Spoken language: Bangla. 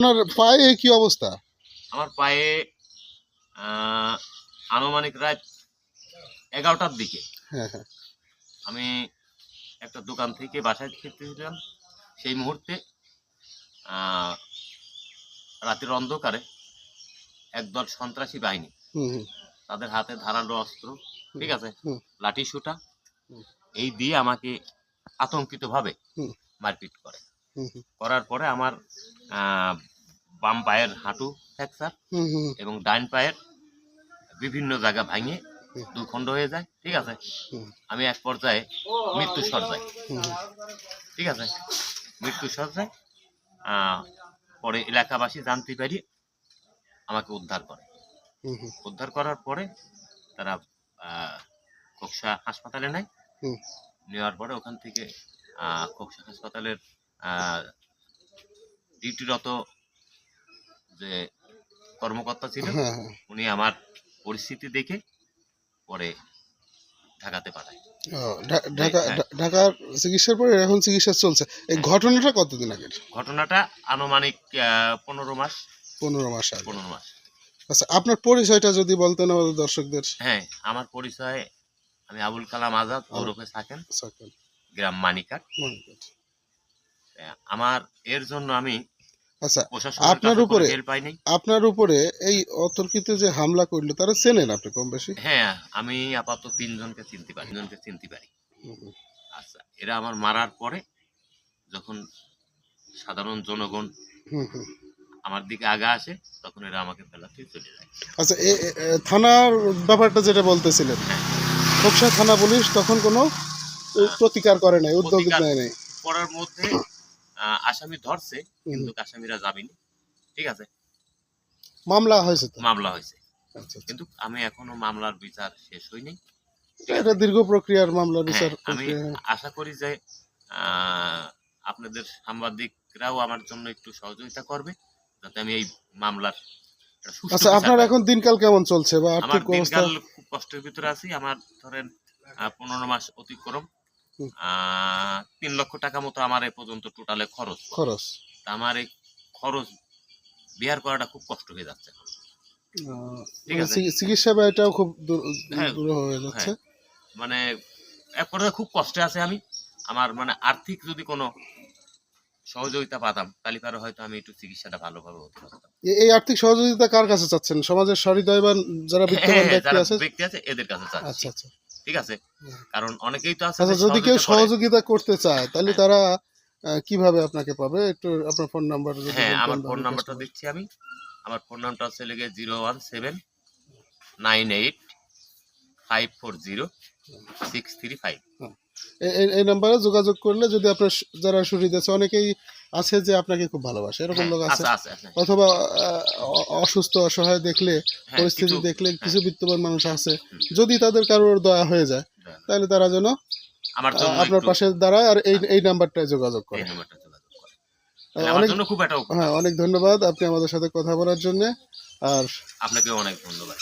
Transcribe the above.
আপনার পায়ে কি অবস্থা? আমার পায়ে আনুমানিক রাত এগারোটার দিকে। হ্যাঁ হ্যাঁ। আমি একটা দোকান থেকে বাসায় ফিরতেছিলাম। সেই মুহূর্তে রাতের অন্ধকারে একদল সন্ত্রাসী বাহিনী তাদের হাতে ধারালো অস্ত্র ঠিক আছে? লাঠি সুটা এই দিয়ে আমাকে আতঙ্কিতভাবে। মারপিট করে। করার পরে আমার বাম পায়ের হাঁটু ফ্র্যাকচার এবং ডাইন পায়ের বিভিন্ন জায়গা ভাঙে। দুখণ্ড হয়ে যায় ঠিক আছে? আমি এক পর্যায়ে মৃত্যু সজ্জায়। ঠিক আছে? মৃত্যু সজ্জায় পরে এলাকাবাসী জানতে পারি আমাকে উদ্ধার করে। উদ্ধার করার পরে তারা খোকসা হাসপাতালে নেয়। নেওয়ার পরে ওখান থেকে খোকসা হাসপাতালের আহ, ডিউটিরত যে কর্মকর্তা ছিল হ্যাঁ হ্যাঁ। উনি আমার পরিস্থিতি দেখে পরে ঢাকাতে পাঠায়। ঢাকা হ্যাঁ। ঢাকার চিকিৎসার পরে এখন চিকিৎসা চলছে। এই ঘটনাটা কতদিন আগের? ঘটনাটা আনুমানিক পনেরো মাস। পনেরো মাস আগে। পনেরো মাস। আচ্ছা আপনার পরিচয়টা যদি বলতেন আমাদের দর্শকদের। হ্যাঁ আমার পরিচয় আমি আবুল কালাম আজাদ ওরফে থাকেন গ্রাম মানিকাট মনে আমার এর জন্য আমি আচ্ছা আপনার উপরে- আপনার উপরে এই অতর্কিত যে হামলা করল তারা চেনেন আপনি কম বেশি হ্যাঁ আমি আপাতত তিনজনকে চিনতে পারি তিনজনকে চিনতে পারি। আচ্ছা এরা আমার মারার পরে যখন সাধারণ জনগণ। আমার দিকে আগা আসে তখন এরা আমাকে ফেলাতে চলে যায় আচ্ছা থানার ব্যাপারটা যেটা বলতেছিলেন হ্যাঁ। খোকসা থানা পুলিশ তখন কোনো প্রতিকার করে নাই উদ্যোগ নেয় নাই পড়ার মধ্যে আসামি ধরছে কিন্তু আসামিরা যাবেনি। ঠিক আছে? মামলা হয়েছে মামলা হয়েছে। আচ্ছা, আচ্ছা। কিন্তু আমি এখনও মামলার বিচার শেষ হয়নি এটা দীর্ঘ প্রক্রিয়ার মামলা বিচার হ্যাঁ, আমি আশা করি যে আপনাদের সাংবাদিকরাও আমার জন্য একটু সহযোগিতা করবে যাতে আমি এই মামলার আচ্ছা আপনার এখন দিনকাল কেমন চলছে বা আর্থিক অবস্থা দিনকাল খুব কষ্টের ভিতরে আছি। আমার ধরেন পনেরো মাস অতিক্রম। তিন লক্ষ টাকা মতো আমার এ পর্যন্ত টোটালে খরচ খরচ। আমার এই খরচ বিহার করাটা খুব কষ্ট হয়ে যাচ্ছে মানে চিকিৎসা ব্যয়টাও খুব দূর হ্যাঁ, হয়ে যাচ্ছে। মানে এক খুব কষ্টে আছে আমি। আমার মানে আর্থিক যদি কোনো সহযোগিতা পাতাম তাহলে হয়তো আমি একটু চিকিৎসাটা ভালোভাবে হতে পারতাম। এই আর্থিক সহযোগিতা কার কাছে চাচ্ছেন? সমাজের সহৃদয়বান যারা হ্যাঁ, ব্যক্তি আছে? ব্যক্তি আছে এদের কাছে চাচ্ছি। আচ্ছা আচ্ছা। ঠিক আছে? কারণ অনেকেই তো আছে আচ্ছা যদি কেউ সহযোগিতা করতে চায় তাহলে হ্যাঁ। তারা কীভাবে আপনাকে পাবে? একটু আপনার ফোন নাম্বার যদি হ্যাঁ আমার ফোন নাম্বারটা দিচ্ছি আমি। আমার ফোন নাম্বারটা হচ্ছে লেগে zero one seven nine eight five four zero six three five এই- নাম্বারে যোগাযোগ করলে যদি আপনার যারা সুবিধা আছে অনেকেই আছে যে আপনাকে খুব ভালোবাসে। এরকম লোক আছে। অথবা অসুস্থ অসহায় দেখলে হ্যাঁ, পরিস্থিতি দেখলে কিছু বিত্তবান মানুষ আছে। যদি তাদের কারোর দয়া হয়ে যায় হ্যাঁ, তাহলে তারা যেন আপনার পাশে দাঁড়ায় আর এই এই নাম্বারটায় যোগাযোগ করে। অনেক জন্য খুব হ্যাঁ অনেক ধন্যবাদ। আপনি আমাদের সাথে কথা বলার জন্য। আর আপনাকেও অনেক ধন্যবাদ।